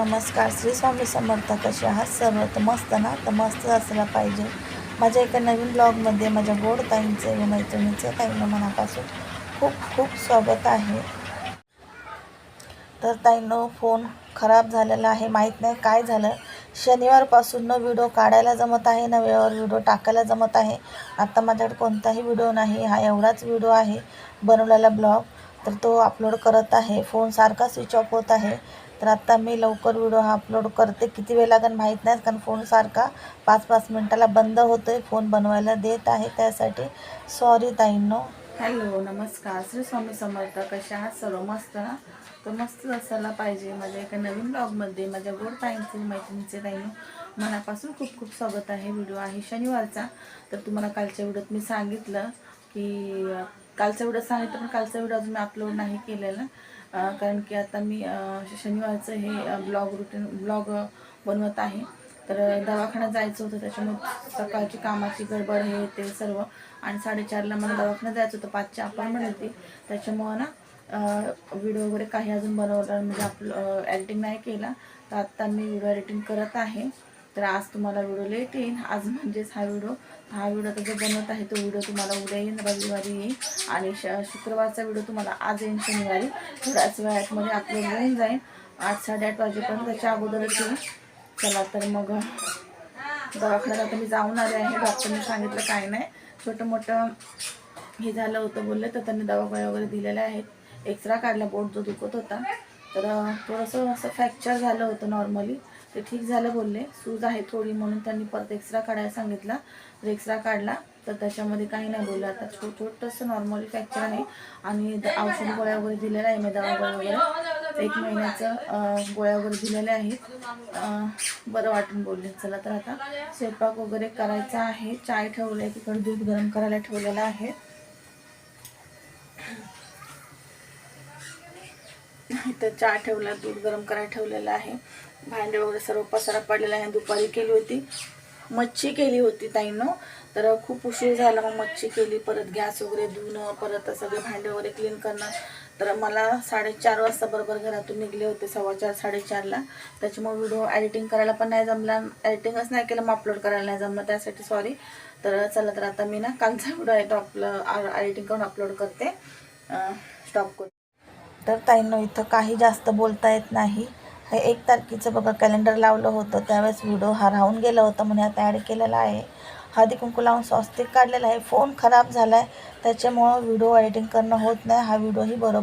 नमस्कार. श्री स्वामी समर्थ कसे आहात? सर्व तर मस्त ना? तर मस्त असला पाहिजे. माझ्या एका नवीन ब्लॉगमध्ये माझ्या गोड ताईंचे व मैत्रिणीचे ताईंना मनापासून खूप खूप स्वागत आहे. तर ताईंनो फोन खराब झालेला आहे माहीत नाही काय झालं. शनिवारपासून न व्हिडिओ काढायला जमत आहे न वेळेवर व्हिडिओ टाकायला जमत आहे. आता माझ्याकडे कोणताही व्हिडिओ नाही हा एवढाच व्हिडिओ आहे बनवलेला ब्लॉग. तर तो अपलोड करत आहे फोन सारखा स्विच ऑफ होत आहे. तर आत्ता मी लवकर व्हिडिओ हा अपलोड करते. किती वेळ लागेल माहीत नाही कारण फोन सारखा पाच पाच मिनटाला बंद होतो आहे फोन बनवायला देत आहे त्यासाठी. सॉरी ताईंनो. हॅलो नमस्कार. श्री स्वामी समर्थ कशा आहात? सर्व मस्त ना? तर मस्त असायला पाहिजे. माझ्या एका नवीन ब्लॉगमध्ये माझ्या गोड ताईंचे मैत्रिणीचे ताईनं मनापासून खूप खूप स्वागत आहे. व्हिडिओ आहे शनिवारचा. तर तुम्हाला कालच्या व्हिडिओत मी सांगितलं की कालचा व्हिडिओ सांगितलं पण कालचा व्हिडिओ अजून मी अपलोड नाही केलेला. कारण की आता मी शनिवारचं हे ब्लॉग रुटीन ब्लॉग बनवत आहे. तर दवाखान्यात जायचं होतं त्याच्यामुळे सकाळची कामाची गडबड हे ते सर्व. आणि साडेचारला मला दवाखान्यात जायचं होतं पाचच्या अपॉइंटमेंट होती. त्याच्यामुळं ना व्हिडिओ वगैरे काही अजून बनवला म्हणजे आपलं एडिटिंग नाही केला. तर आत्ता मी व्हिडिओ एडिटिंग करत आहे. तर आज तुम्हाला व्हिडिओ लेट येईन. आज म्हणजेच हा व्हिडिओ. हा व्हिडिओ आता जो बनवत आहे तो व्हिडिओ तुम्हाला उद्या येईन रविवारी येईन. आणि श शुक्रवारचा व्हिडिओ तुम्हाला आज येईन शनिवारी. थोड्याच वेळातमध्ये आपलं होऊन जाईल आठ साडेआठ वाजेपर्यंत त्याच्या अगोदरच येईल चला तर मग दवाखान्यात आता मी जाऊन आले आहे. डॉक्टरने सांगितलं काय नाही. छोटं मोठं हे झालं होतं बोलले तर त्यांनी दवाखाने वगैरे दिलेले आहेत. एक्सरा काढला बोट जो दुखत होता. तर थोडंसं असं फ्रॅक्चर झालं होतं नॉर्मली ते ठीक झालं बोलले. सूज आहे थोडी म्हणून त्यांनी परत एक्सरा काढायला सांगितला. तर एक्सरा काढला तर त्याच्यामध्ये काही नाही बोललं. आता छोट छोटंसं नॉर्मली फ्रॅक्चर आहे. आणि औषध गोळ्या वगैरे दिलेल्या आहे मी दवा गोळ्या वगैरे. एक महिन्याचं गोळ्या वगैरे दिलेल्या आहेत. बरं वाटून बोलले. चला तर आता स्वयंपाक वगैरे करायचा आहे. चाय ठेवलं आहे तिकडे दूध गरम करायला ठेवलेलं आहे. इथं चहा ठेवला दूध गरम करायला ठेवलेलं आहे. भांडे वगैरे सर्व पसारा पडलेला आहे. दुपारी केली होती. मच्छी केली होती ताईनं. तर खूप उशीर झाला मग मच्छी केली. परत गॅस वगैरे धुणं परत सगळे भांडे वगैरे क्लीन करणं. तर मला साडेचार वाजता बरोबर घरातून निघले होते सव्वा चार साडेचारला त्याच्यामुळे व्हिडिओ एडिटिंग करायला पण नाही जमला. एडिटिंगच नाही केलं मग अपलोड करायला नाही जमलं. त्यासाठी सॉरी तर चला तर आता मी ना कालचा व्हिडिओ आहे तो आपलं एडिटिंग करून अपलोड करते. स्टॉप करून तर ताईंनो इथं काही जास्त बोलता येत नाही. हे एक तारखेचं बघा कॅलेंडर लावलं होतं. त्यावेळेस व्हिडिओ हा राहून गेला होता म्हणून आता ॲड केलेला आहे. हळदी कुंकू लावून स्वस्तिक काढलेला आहे. फोन खराब झाला आहे त्याच्यामुळं व्हिडिओ एडिटिंग करणं होत नाही. हा व्हिडिओही बरोबर